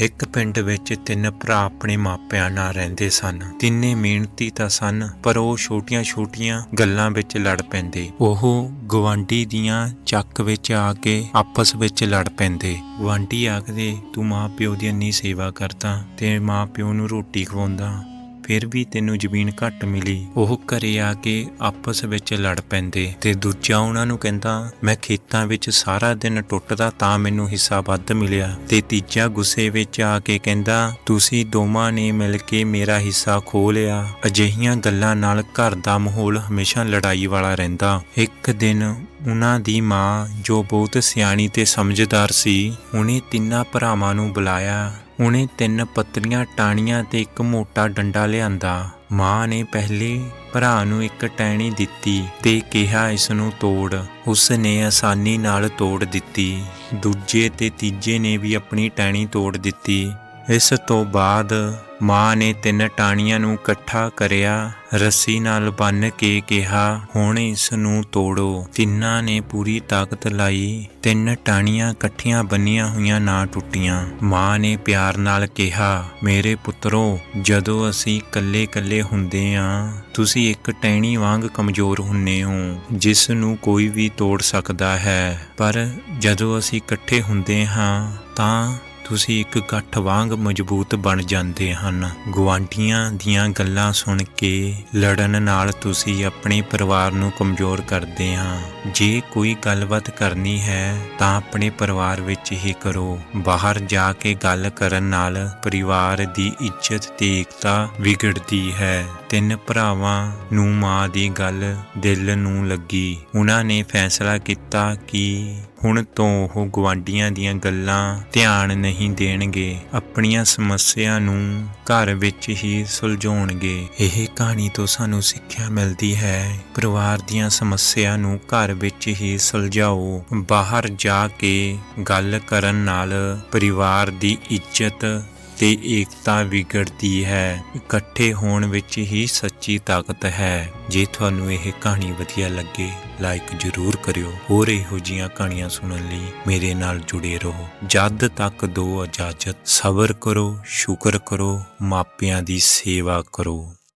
ਇੱਕ ਪਿੰਡ ਵਿੱਚ ਤਿੰਨ ਭਰਾ ਆਪਣੇ ਮਾਪਿਆਂ ਨਾਲ ਰਹਿੰਦੇ ਸਨ। ਤਿੰਨੇ ਮਿਹਨਤੀ ਤਾਂ ਸਨ, ਪਰ ਉਹ ਛੋਟੀਆਂ-ਛੋਟੀਆਂ ਗੱਲਾਂ ਵਿੱਚ ਲੜ ਪੈਂਦੇ। ਉਹ ਗਵਾਂਢੀ ਦੀਆਂ ਚੱਕ ਵਿੱਚ ਆ ਕੇ ਆਪਸ ਵਿੱਚ ਲੜ ਪੈਂਦੇ। ਗਵਾਂਢੀ ਆਖਦੇ, ਤੂੰ ਮਾਂ-ਪਿਓ ਦੀ ਇੰਨੀ ਸੇਵਾ ਕਰਦਾ ਤੇ ਮਾਂ-ਪਿਓ ਨੂੰ ਰੋਟੀ ਖਵਾਉਂਦਾ। ਫਿਰ ਵੀ ਤੈਨੂੰ ਜ਼ਮੀਨ ਘੱਟ ਮਿਲੀ। ਉਹ ਘਰੇ ਆ ਕੇ ਆਪਸ ਵਿੱਚ ਲੜ ਪੈਂਦੇ ਤੇ ਦੂਜਾ ਉਹਨਾਂ ਨੂੰ ਕਹਿੰਦਾ, ਮੈਂ ਖੇਤਾਂ ਵਿੱਚ ਸਾਰਾ ਦਿਨ ਟੁੱਟਦਾ ਤਾਂ ਮੈਨੂੰ ਹਿੱਸਾ ਵੱਧ ਮਿਲਿਆ। ਤੇ ਤੀਜਾ ਗੁੱਸੇ ਵਿੱਚ ਆ ਕੇ ਕਹਿੰਦਾ, ਤੁਸੀਂ ਦੋਵਾਂ ਨੇ ਮਿਲ ਕੇ ਮੇਰਾ ਹਿੱਸਾ ਖੋਹ ਲਿਆ। ਅਜਿਹੀਆਂ ਗੱਲਾਂ ਨਾਲ ਘਰ ਦਾ ਮਾਹੌਲ ਹਮੇਸ਼ਾ ਲੜਾਈ ਵਾਲਾ ਰਹਿੰਦਾ। ਇੱਕ ਦਿਨ ਉਹਨਾਂ ਦੀ ਮਾਂ, ਜੋ ਬਹੁਤ ਸਿਆਣੀ ਤੇ ਸਮਝਦਾਰ ਸੀ, ਉਹਨੇ ਤਿੰਨਾਂ ਭਰਾਵਾਂ ਨੂੰ ਬੁਲਾਇਆ। ਉਹਨੇ ਤਿੰਨ ਪੱਤਰੀਆਂ ਟਾਹਣੀਆਂ ਤੇ ਇੱਕ ਮੋਟਾ ਡੰਡਾ ਲਿਆਂਦਾ। ਮਾਂ ਨੇ ਪਹਿਲੇ ਭਰਾ ਨੂੰ ਇੱਕ ਟਹਿਣੀ ਦਿੱਤੀ ਤੇ ਕਿਹਾ, ਇਸ ਨੂੰ ਤੋੜ। ਉਸ ਨੇ ਆਸਾਨੀ ਨਾਲ ਤੋੜ ਦਿੱਤੀ। ਦੂਜੇ ਤੇ ਤੀਜੇ ਨੇ ਵੀ ਆਪਣੀ ਟਹਿਣੀ ਤੋੜ ਦਿੱਤੀ। ਇਸ ਤੋਂ ਬਾਅਦ ਮਾਂ ਨੇ ਤਿੰਨ ਟਾਹਣੀਆਂ ਨੂੰ ਇਕੱਠਾ ਕਰਿਆ, ਰੱਸੀ ਨਾਲ ਬੰਨ੍ਹ ਕੇ ਕਿਹਾ, ਹੁਣ ਇਸ ਨੂੰ ਤੋੜੋ। ਤਿੰਨਾਂ ਨੇ ਪੂਰੀ ਤਾਕਤ ਲਾਈ, ਤਿੰਨ ਟਾਹਣੀਆਂ ਇਕੱਠੀਆਂ ਬੰਨੀਆਂ ਹੋਈਆਂ ਨਾ ਟੁੱਟੀਆਂ। ਮਾਂ ਨੇ ਪਿਆਰ ਨਾਲ ਕਿਹਾ, ਮੇਰੇ ਪੁੱਤਰੋ, ਜਦੋਂ ਅਸੀਂ ਇਕੱਲੇ-ਇਕੱਲੇ ਹੁੰਦੇ ਆਂ, ਤੁਸੀਂ ਇੱਕ ਟਹਿਣੀ ਵਾਂਗ ਕਮਜ਼ੋਰ ਹੁੰਨੇ ਹੋ, ਜਿਸ ਨੂੰ ਕੋਈ ਵੀ ਤੋੜ ਸਕਦਾ ਹੈ। ਪਰ ਜਦੋਂ ਅਸੀਂ ਇਕੱਠੇ ਹੁੰਦੇ ਹਾਂ, ਤਾਂ ਤੁਸੀਂ ਇੱਕ ਗੱਠ ਵਾਂਗ ਮਜ਼ਬੂਤ ਬਣ ਜਾਂਦੇ ਹਨ। ਗਵਾਂਢੀਆਂ ਦੀਆਂ ਗੱਲਾਂ ਸੁਣ ਕੇ ਲੜਨ ਨਾਲ ਤੁਸੀਂ ਆਪਣੇ ਪਰਿਵਾਰ ਨੂੰ ਕਮਜ਼ੋਰ ਕਰਦੇ ਹਾਂ। ਜੇ ਕੋਈ ਗੱਲਬਾਤ ਕਰਨੀ ਹੈ, ਤਾਂ ਆਪਣੇ ਪਰਿਵਾਰ ਵਿੱਚ ਹੀ ਕਰੋ। ਬਾਹਰ ਜਾ ਕੇ ਗੱਲ ਕਰਨ ਨਾਲ ਪਰਿਵਾਰ ਦੀ ਇੱਜ਼ਤ ਤੇ ਏਕਤਾ ਵਿਗੜਦੀ ਹੈ। ਤਿੰਨ ਭਰਾਵਾਂ ਨੂੰ ਮਾਂ ਦੀ ਗੱਲ ਦਿਲ ਨੂੰ ਲੱਗੀ। ਉਹਨਾਂ ਨੇ ਫੈਸਲਾ ਕੀਤਾ ਕਿ ਹੁਣ ਤੋਂ ਉਹ ਗਵਾਂਢੀਆਂ ਦੀਆਂ ਗੱਲਾਂ ਧਿਆਨ ਨਹੀਂ ਦੇਣਗੇ, ਆਪਣੀਆਂ ਸਮੱਸਿਆ ਨੂੰ ਘਰ ਵਿੱਚ ਹੀ ਸੁਲਝਾਉਣਗੇ। ਇਹ ਕਹਾਣੀ ਤੋਂ ਸਾਨੂੰ ਸਿੱਖਿਆ ਮਿਲਦੀ ਹੈ, ਪਰਿਵਾਰ ਦੀਆਂ ਸਮੱਸਿਆ ਨੂੰ ਘਰ ਵਿੱਚ ਹੀ ਸੁਲਝਾਓ। ਬਾਹਰ ਜਾ ਕੇ ਗੱਲ ਕਰਨ ਨਾਲ ਪਰਿਵਾਰ ਦੀ ਇੱਜ਼ਤ ਤੇ ਏਕਤਾ ਵਿਗੜਦੀ ਹੈ। ਇਕੱਠੇ ਹੋਣ ਵਿੱਚ ਹੀ ਸੱਚੀ ਤਾਕਤ ਹੈ। ਜੇ ਤੁਹਾਨੂੰ ਇਹ ਕਹਾਣੀ ਵਧੀਆ ਲੱਗੇ ਲਾਈਕ ਜ਼ਰੂਰ ਕਰਿਓ। ਹੋਰ ਇਹੋ ਜੀਆਂ ਕਹਾਣੀਆਂ ਸੁਣਨ ਲਈ ਮੇਰੇ ਨਾਲ ਜੁੜੇ ਰਹੋ। ਜਦ ਤੱਕ ਦੋ ਇਜਾਜ਼ਤ ਸਬਰ ਕਰੋ, ਸ਼ੁਕਰ ਕਰੋ, ਮਾਪਿਆਂ ਦੀ ਸੇਵਾ ਕਰੋ।